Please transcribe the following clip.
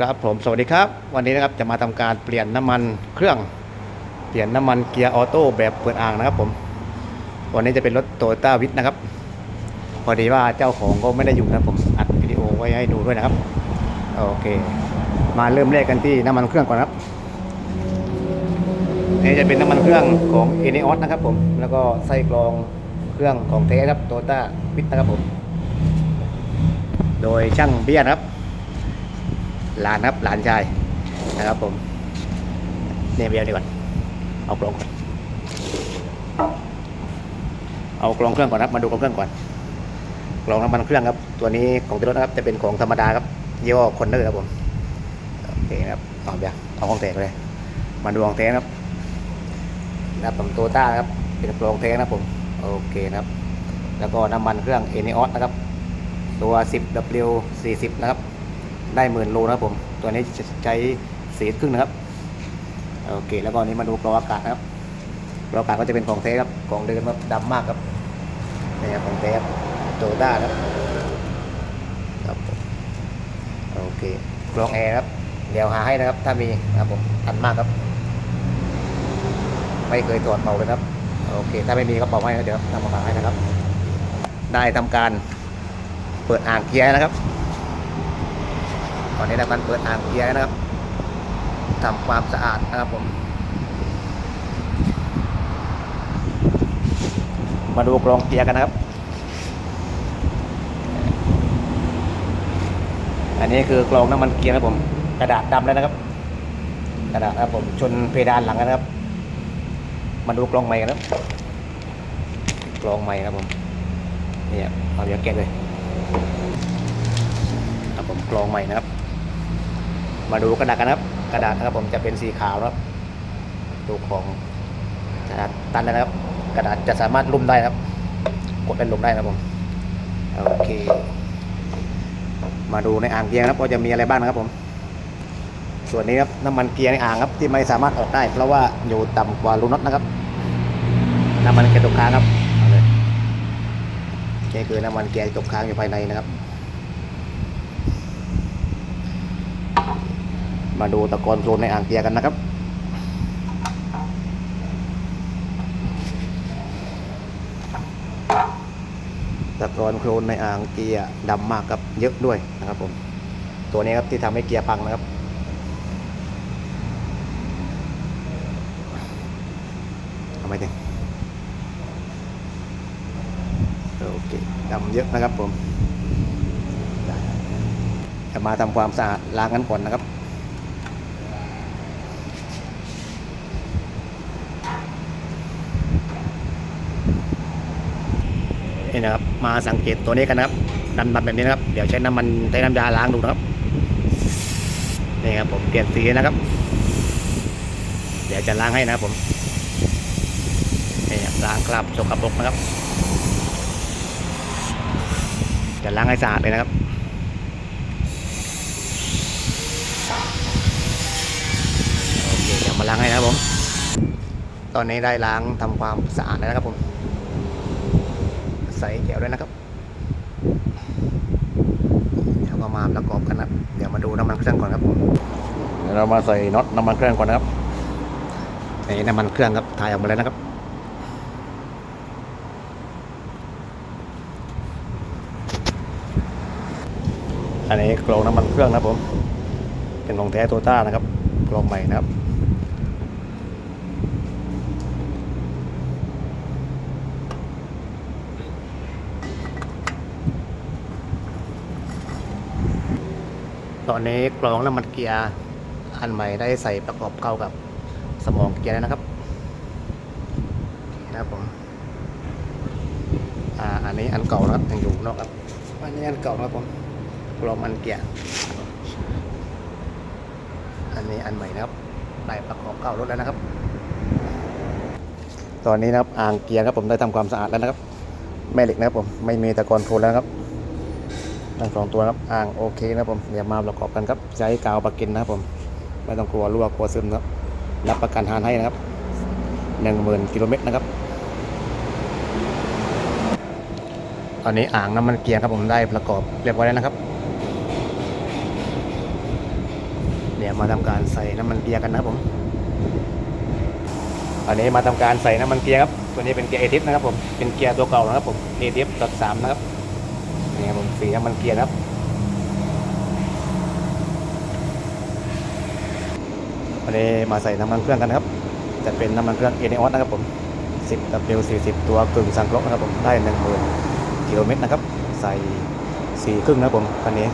ครับผมสวัสดีครับ วันนี้นะครับจะมาทำการเปลี่ยนน้ำมันเครื่องเปลี่ยนน้ำมันเกียร์ออโต้แบบเปิดอ่างนะครับผม วันนี้จะเป็นรถโตโยต้าวิทนะครับ พอดีว่าเจ้าของก็ไม่ได้อยู่นะผมอัดวิดีโอไว้ให้ดูด้วยนะครับโอเค มาเริ่มแรกกันที่น้ำมันเครื่องก่อนครับนี่จะเป็นน้ำมันเครื่องของเอเนอสนะครับ ผม แล้วก็ไส้กรองเครื่องของเทสครับโตโยต้าวิทนะครับผม โดยช่างเบียนะครับ หลานครับหลานชายนะครับผมเนี่ยเบียร์ดีก่อนเอากลองก่อนเอากลองเครื่องก่อนครับมาดูกลองเครื่องก่อนกลองน้ำมันเครื่องครับ ตัวนี้ของตัวรถนะครับจะเป็นของธรรมดาครับยี่ห้อคอนเนอร์ครับผมโอเคครับเอาเบียร์เอาของแตกเลยมาดูของแท้นะครับนะครับผมโตต้าครับเป็นกลองแท้นะครับผมโอเคครับ แล้วก็น้ำมันเครื่องเอเนอสนะครับ ตัว 10W 40 นะครับ ได้หมื่นโลนะครับผม ตัวนี้จะใช้สีครึ่งนะครับ โอเค แล้วก็อันนี้มาดูกรองอากาศนะครับกรองอากาศก็จะเป็นของแท้ครับ ของเดิมครับดำมากครับนี่ครับของแท้ครับโตด้าครับครับโอเคกรองแอร์ครับ เดี๋ยวหาให้นะครับ ถ้ามีนะครับผมอันมากครับ ไม่เคยตรวจเมาเลยครับ โอเค ถ้าไม่มีก็บอกให้เดี๋ยวนำมาฝากให้นะครับ ได้ทำการเปิดอ่างเกียร์นะครับ ตอนนี้ทำการเปิดอ่างเกียร์นะครับทำความสะอาดนะครับผม มาดูกรองเกียร์กันนะครับ อันนี้คือกรองน้ำมันเกียร์นะผม กระดาษดำแล้วนะครับ กระดาษนะครับผมชนเพดานหลังนะครับ มาดูกรองใหม่กันนะกรองใหม่ครับผมนี่ครับเอาเดี๋ยวแกะเลยครับผมกรองใหม่นะครับ มาดูกระดาษกันะครับ กระดาษนะครับผมจะเป็นสีขาวครับตัวของกระดาษตันนะครับ กระดาษจะสามารถลุ่มได้ครับ กดเป็นลุ่มได้นะครับผมโอเค มาดูในอ่างเกียร์นะครับว่าจะมีอะไรบ้างนะครับผม ส่วนนี้ครับน้ำมันเกียร์ในอ่างครับ ที่ไม่สามารถออกได้ เพราะว่าอยู่ต่ำกว่ารูน็อตนะครับ น้ำมันเกียร์ตกค้างครับเอาเลยนี่คือน้ำมันเกียร์ตกค้างอยู่ภายในนะครับ มาดูตะกอนโคลนในอ่างเกียร์กันนะครับตะกอนโคลนในอ่างเกียร์ดำมากครับเยอะด้วยนะครับผมตัวนี้ครับที่ทำให้เกียร์พังนะครับทำไมถึงโอเคดำเยอะนะครับผม จะมาทำความสะอาดล้างกันก่อนนะครับ นี่นะครับ มาสังเกตตัวนี้กันนะครับดำๆแบบนี้นะครับ เดี๋ยวใช้น้ำมันใช้น้ำยาล้างดูนะครับนี่ครับผมเปลี่ยนสีนะครับ เดี๋ยวจะล้างให้นะครับผมนี่ครับล้างคราบสกปรกนะครับ จะล้างให้สะอาดเลยนะครับโอเคเดี๋ยวมาล้างให้นะครับผม ตอนนี้ได้ล้างทำความสะอาดแล้วนะครับผม ใส่แก้วด้วยนะครับเดี๋ยวก็มาประกอบกันนะครับเดี๋ยวมาดูน้ำมันเครื่องก่อนครับผมเดี๋ยวเรามาใส่น็อตน้ำมันเครื่องก่อนนะครับนี่น้ำมันเครื่องครับถ่ายออกมาแล้วนะครับอันนี้กรองน้ำมันเครื่องนะครับผมเป็นของแท้โตต้านะครับกรองใหม่นะครับ ตอนนี้กรองน้ำมันเกียร์อันใหม่ได้ใส่ประกอบเข้ากับสมองเกียร์แล้วนะครับนะครับผมอ่าอันนี้อันเก่านะครับยังอยู่นอกครับอันนี้อันเก่านะครับผมกรองมันเกียร์อันนี้อันใหม่นะครับได้ประกอบเข้ารถแล้วนะครับ ตอนนี้นะครับอ่างเกียร์ครับผมได้ทำความสะอาดแล้วนะครับแม่เหล็กนะครับผมไม่มีตะกอนโคลนแล้วครับ ทั้งสองตัวครับอ่างโอเคนะผมเดี๋ยวมาประกอบกันครับใช้กาวปากกินนะครับผมไม่ต้องกลัวรั่วกลัวซึมครับรับประกันทานให้นะครับหนึ่งหมื่นกิโลเมตรนะครับตอนนี้อ่างน้ำมันเกียร์ครับผมได้ประกอบเรียบร้อยแล้วนะครับเดี๋ยวมาทำการใส่น้ำมันเกียร์กันนะครับผมอันนี้มาทำการใส่น้ำมันเกียร์ครับตัวนี้เป็นเกียร์เอทิฟนะครับผมเป็นเกียร์ตัวเก่านะครับผมเอทิฟตัดสามนะครับ นี่ครับผมสีน้ำมันเกียร์นะครับ วันนี้มาใส่น้ำมันเครื่องกันครับ จะเป็นน้ำมันเครื่องเอเนอสนะครับผม 10 W 40 ตัวกึ่งสังเคราะห์นะครับผม ได้ 10,000กิโลเมตรนะครับ ใส่สี่ครึ่งนะครับผมคันนี้